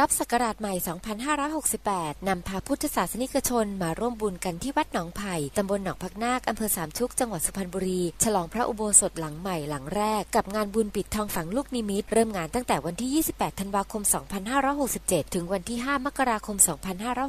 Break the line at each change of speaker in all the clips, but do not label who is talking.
รับศักราชใหม่ 2568 นำพาพุทธศาสนิกชนมาร่วมบุญกันที่วัดหนองไผ่ ตำบลหนองพักนาค อำเภอสามชุก จังหวัดสุพรรณบุรี ฉลองพระอุโบสถหลังใหม่หลังแรก กับงานบุญปิดทองฝังลูกนิมิต เริ่มงานตั้งแต่วันที่ 28 ธันวาคม 2567 ถึงวันที่ 5 มกราคม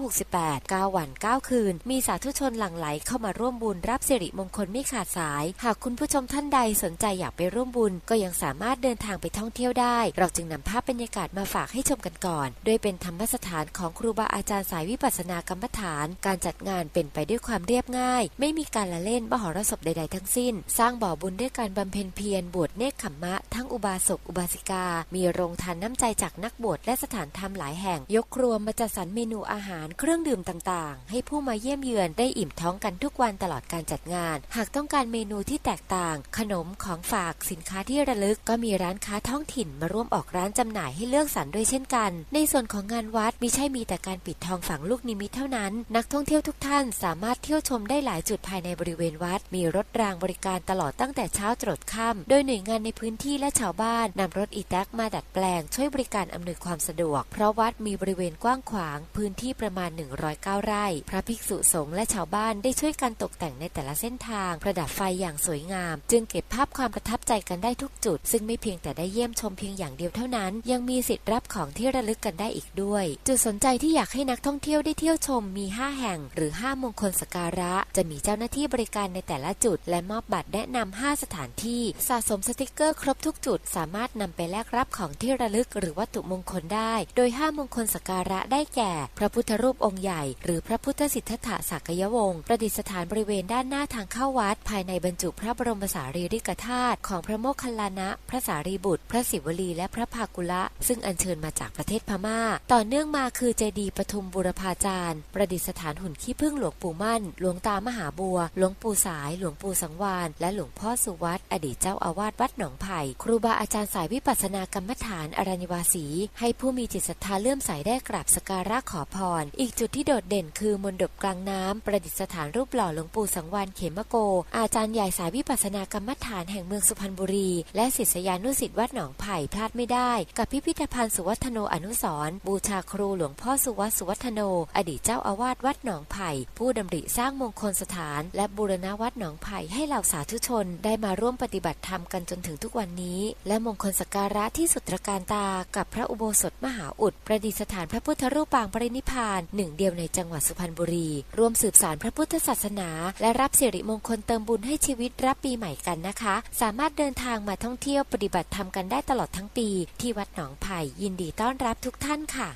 2568 9 วัน 9 คืน มีสาธุชนหลั่งไหลเข้ามาร่วมบุญรับสิริมงคลไม่ขาดสาย หากคุณผู้ชมท่านใดสนใจอยากไปร่วมบุญ ก็ยังสามารถเดินทางไปท่องเที่ยวได้ เราจึงนำภาพบรรยากาศมาฝากให้ชมกันก่อนโดยเป็นธรรมสถานของครูบาอาจารย์สายวิปัสสนากรรมฐาน การจัดงานเป็นไปด้วยความเรียบง่าย ไม่มีการละเล่นมหรสพใด ๆ ทั้งสิ้น สร้างบ่อบุญด้วยการบำเพ็ญเพียรบวชเนกขมมะ ทั้งอุบาสกอุบาสิกา มีโรงทานน้ำใจจากนักบวชและสถานธรรมหลายแห่ง ยกครัวมาจัดสรรเมนูอาหารเครื่องดื่มต่างๆ ให้ผู้มาเยี่ยมเยือนได้อิ่มท้องกันทุกวันตลอดการจัดงาน หากต้องการเมนูที่แตกต่าง ขนมของฝากสินค้าที่ระลึกก็มีร้านค้าท้องถิ่นมาร่วมออกร้านจำหน่ายให้เลือกสรรด้วยเช่นกัน ในส่วนของงานวัดมิใช่มีแต่การปิดทองฝังลูกนิมิตเท่านั้น นักท่องเที่ยวทุกท่านสามารถเที่ยวชมได้หลายจุดภายในบริเวณวัด มีรถรางบริการตลอดตั้งแต่เช้าตรดค่ำโดยหน่วยงานในพื้นที่และชาวบ้านนำรถอีแท็กมาดัดแปลง ช่วยบริการอำนวยความสะดวก เพราะวัดมีบริเวณกว้างขวาง พื้นที่ประมาณ 109 ไร่ พระภิกษุสงฆ์และชาวบ้านได้ช่วยกันตกแต่งในแต่ละเส้นทาง ประดับไฟอย่างสวยงาม จึงเก็บภาพความประทับใจกันได้ทุกจุด ซึ่งไม่เพียงแต่ได้เยี่ยมชมเพียงอย่างเดียวเท่านั้น ยังมีสิทธิ์รับของที่ระลึกกันได้อีกด้วย จุดสนใจที่อยากให้นักท่องเที่ยวได้เที่ยวชมมี 5 แห่งหรือ 5 มงคลสการะ จะมีเจ้าหน้าที่บริการในแต่ละจุด และมอบบัตรแนะนำ5สถานที่ สะสมสติกเกอร์ครบทุกจุด สามารถนำไปแลกรับของที่ระลึกหรือวัตถุมงคลได้ โดย 5 มงคลสการะได้แก่ พระพุทธรูปองค์ใหญ่ หรือพระพุทธสิทธัตถะสักยวงศ์ประดิษฐานบริเวณด้านหน้าทางเข้าวัด ภายในบรรจุพระบรมสารีริกธาตุของพระโมคคัลลานะ พระสารีบุตร พระศิวลีและพระภากุละ ซึ่งอัญเชิญมาจากประเทศพม่า ต่อเนื่องมาคือเจดีย์ปทุมบุรพาจารย์ ประดิษฐานหุ่นขี้ผึ้งหลวงปู่มั่น หลวงตามหาบัว หลวงปู่สาย หลวงปู่สังวานและหลวงพ่อสุวัตอดีตเจ้าอาวาสวัดหนองไผ่ ครูบาอาจารย์สายวิปัสสนากรรมฐานอรัญวาสี ให้ผู้มีจิตศรัทธาเลื่อมใสได้กราบสการะขอพร อีกจุดที่โดดเด่นคือมณฑปกลางน้ำประดิษฐานรูปหล่อหลวงปู่สังวานเขมโก อาจารย์ใหญ่สายวิปัสสนากรรมฐานแห่งเมืองสุพรรณบุรี และศิษยานุศิษย์วัดหนองไผ่พลาดไม่ได้ กับพิพิธภัณฑ์สุวัฒโนอนุสรณ์บูชาครูหลวงพ่อสุวัตสุวัฒโน อดีตเจ้าอาวาสวัดหนองไผ่ ผู้ดำริสร้างมงคลสถาน และบูรณวัดหนองไผ่ให้เหล่าสาธุชนได้มาร่วมปฏิบัติธรรมกันจนถึงทุกวันนี้ และมงคลสการะที่สุดตรการตา กับพระอุโบสถมหาอุด ประดิษฐานพระพุทธรูปปางปรินิพานหนึ่งเดียวในจังหวัดสุพรรณบุรี ร่วมสืบสานพระพุทธศาสนา และรับสิริมงคลเติมบุญให้ชีวิตรับปีใหม่กันนะคะ สามารถเดินทางมาท่องเที่ยวปฏิบัติธรรมกันได้ตลอดทั้งปี ที่วัดหนองไผ่ยินดีต้อนรับทุกท่านค่ะ